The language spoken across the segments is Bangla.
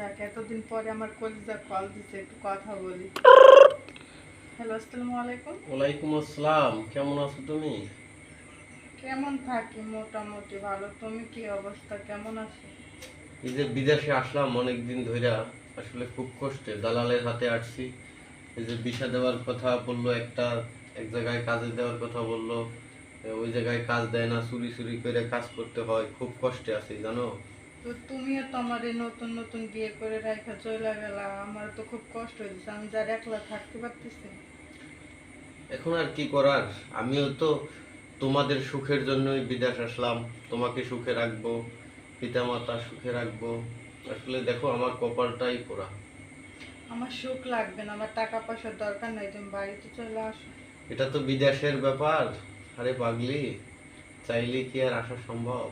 যাক এতদিন পরে আমার কলিজা কল দিছে একটু কথা বলি। হ্যালো আসসালামু আলাইকুম। ওয়ালাইকুম আসসালাম কেমন আছো তুমি? কেমন থাকি? মোটামুটি ভালো। তুমি কি অবস্থা? কেমন আছো? এই যে বিদেশে আসলাম অনেক দিন ধইরা আসলে খুব কষ্টে। দালালের হাতে আসছি। এই যে ভিসা দেওয়ার কথা বলল একটা এক জায়গায় কাজে দেওয়ার কথা বলল। ওই জায়গায় কাজ দেয় না চুরি চুরি করে কাজ করতে হয়। খুব কষ্টে আছি জানো? তো তুমিও তো আমার নতুন নতুন বিয়ে করে রাখা চলে গেলা। আমার তো খুব কষ্ট হয়েছে আমি যার একলা থাকতে পারতেছি। এখন আর কি করার? আমিও তো তোমাদের সুখের জন্যই বিদেশ আসলাম। তোমাকে সুখে রাখব পিতামাতা সুখে রাখব। আসলে দেখো আমার কপালটাই পোড়া। আমার সুখ লাগবে না আমার টাকা পয়সার দরকার নাই তুমি বাড়িতে চলে আসো। এটা তো বিদেশের ব্যাপার। আরে পাগলি চাইলে কি আর আসা সম্ভব?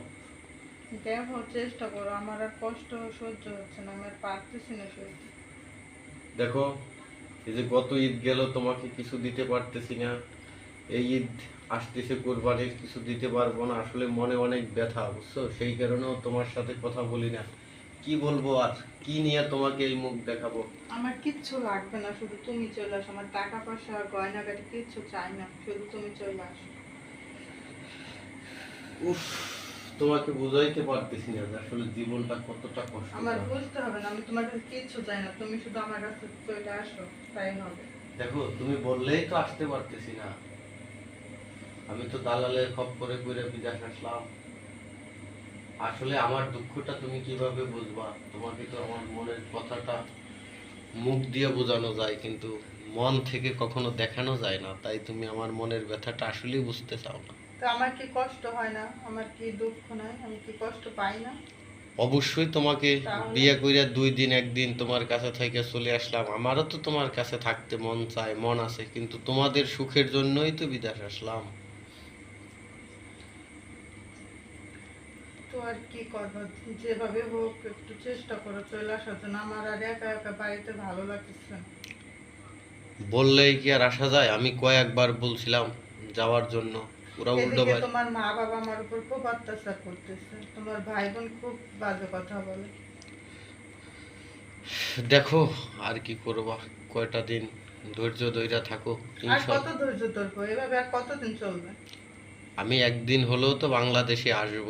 দেখো চেষ্টা করো। আমার আর কষ্ট সহ্য হচ্ছে না আমি আর পারতেছি না সহ্য। দেখো এই যে গত ঈদ গেল তোমাকে কিছু দিতে পারতেছি না। এই ঈদ আসতেছে কোরবানির কিছু দিতে পারব না। আসলে মনে অনেক ব্যথা বুঝছ? সেই কারণেও তোমার সাথে কথা বলি না। কি বলব আর? কি নিয়ে তোমাকে এই মুখ দেখাবো? আমার কিচ্ছু লাগবে না শুধু তুমি চলে আসো। আমার টাকা পয়সা গয়না গয়নাগাটি কিচ্ছু চাই না শুধু তুমি চলে আসো। উফ। তোমাকে বুঝাইতে পারতেছি না আসলে জীবনটা কতটা কষ্ট। আমার বুঝতে হবে না আমি তোমার কাছে কিচ্ছু চাই না তুমি শুধু আমার কাছে চলে আসো তাই হবে। দেখো তুমি বললেই তো আসতে পারতেছি না। আমি তো দালালের খপ্পরে করে বিদেশ আসলাম। আসলে আমার দুঃখটা তুমি কীভাবে বুঝবা? তোমাকে তো আমার মনের কথাটা মুখ দিয়ে বোঝানো যায় কিন্তু মন থেকে কখনো দেখানো যায় না তাই তুমি আমার মনের ব্যথাটা আসলেই বুঝতে চাও না। তো আমার কি কষ্ট হয় না? আমার কি দুঃখ নাই? আমি কি কষ্ট পাই না? অবশ্যই তোমাকে বিয়ে কইরা দুই দিন একদিন তোমার কাছে থেকে চলে আসলাম। আমারও তো তোমার কাছে থাকতে মন চায় মন আছে কিন্তু তোমাদের সুখের জন্যই তো বিদেশ আসলাম। তো আর কি করব? যেভাবে হোক একটু চেষ্টা করো চলে আসার জন্য। আমার আর একা একা বাড়িতে ভালো লাগতেছে না। বললেই কি আর আসা যায়? আমি কয়েকবার বলছিলাম যাওয়ার জন্য। ওরা উল্টো ভাই তোমার মা বাবা আমার উপর খুব অত্যাচার করতেছে। তোমার ভাই বোন খুব বাজে কথা বলে। দেখো আর কি করবা কয়টা দিন ধৈর্য ধৈর্য থাকো আর কত ধৈর্য ধরবো? এভাবে আর কতদিন চলবে? আমি একদিন হলেও তো বাংলাদেশে আসব।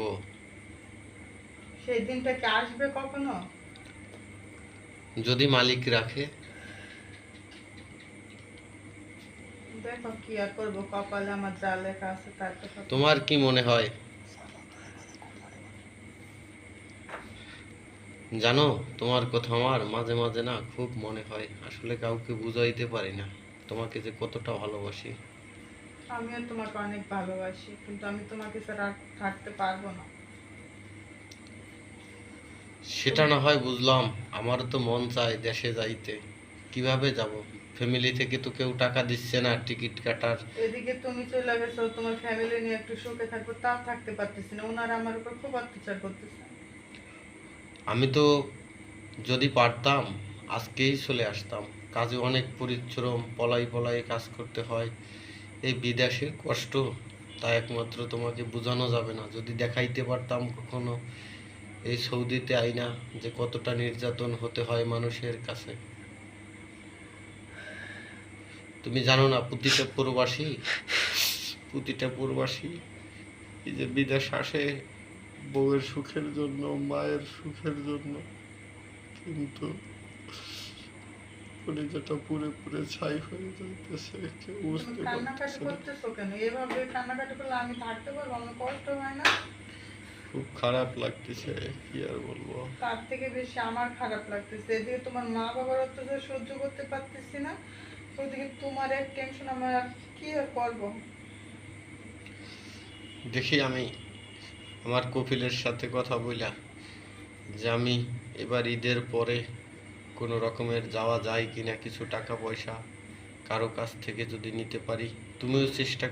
সেই দিনটা কি আসবে কখনো? যদি মালিক রাখে দেখো কি আর করব কপালে আমার যা লেখা আছে তার তোমার কি মনে হয়? জানো তোমার কথা আমার মাঝে মাঝে না খুব মনে হয়। আসলে কাউকে বুঝাইতে পারি না তোমাকে যে কতটা ভালোবাসি। আমিও তোমাকে অনেক ভালোবাসি কিন্তু আমি তোমাকে ছাড়া থাকতে পারব না। সেটা না হয় বুঝলাম আমার তো মন চায় দেশে যাইতে। কীভাবে যাব? ফ্যামিলি থেকে তো কেউ টাকা দিচ্ছে না টিকিট কাটার। এদিকে তুমি চলে গেছো তোমার ফ্যামিলি নিয়ে একটু সুখে থাকব তাও থাকতে পারতেছি না ওনারা আমার উপর খুব অত্যাচার করতেছে। আমি তো যদি পারতাম আজকেই চলে আসতাম। কাজে অনেক পরিশ্রম পলাই পলাই কাজ করতে হয়। এই বিদেশের কষ্ট তা একমাত্র তোমাকে বোঝানো যাবে না। যদি দেখাইতে পারতাম কখনো এই সৌদিতে আইনা যে কতটা নির্যাতন হতে হয় মানুষের কাছে। তুমি জানো না প্রতিটা প্রবাসী প্রতিটা প্রবাসী এই যে বিদেশ আসে বউয়ের সুখের জন্য মায়ের সুখের জন্য কিন্তু পুরে পুরে ছাই হয়ে যাইতেছে কেউ বুঝতে পারতেছে হয় খুব খারাপ লাগতেছে কি আর বলব? তার থেকে বেশি আমার খারাপ লাগতেছে। এদিকে তোমার মা বাবার অত্যাচার সহ্য করতে পারতেছি না। ওদিকে তোমার এক টেনশন আমার, কি আর করব দেখি আমি আমার কপিলের সাথে কথা বইলা যে আমি এবার ঈদের পরে কোনো রকমের যাওয়া যায় কিনা কিছু টাকা পয়সা কারও কাছ থেকে যদি নিতে পারি, তুমিও চেষ্টা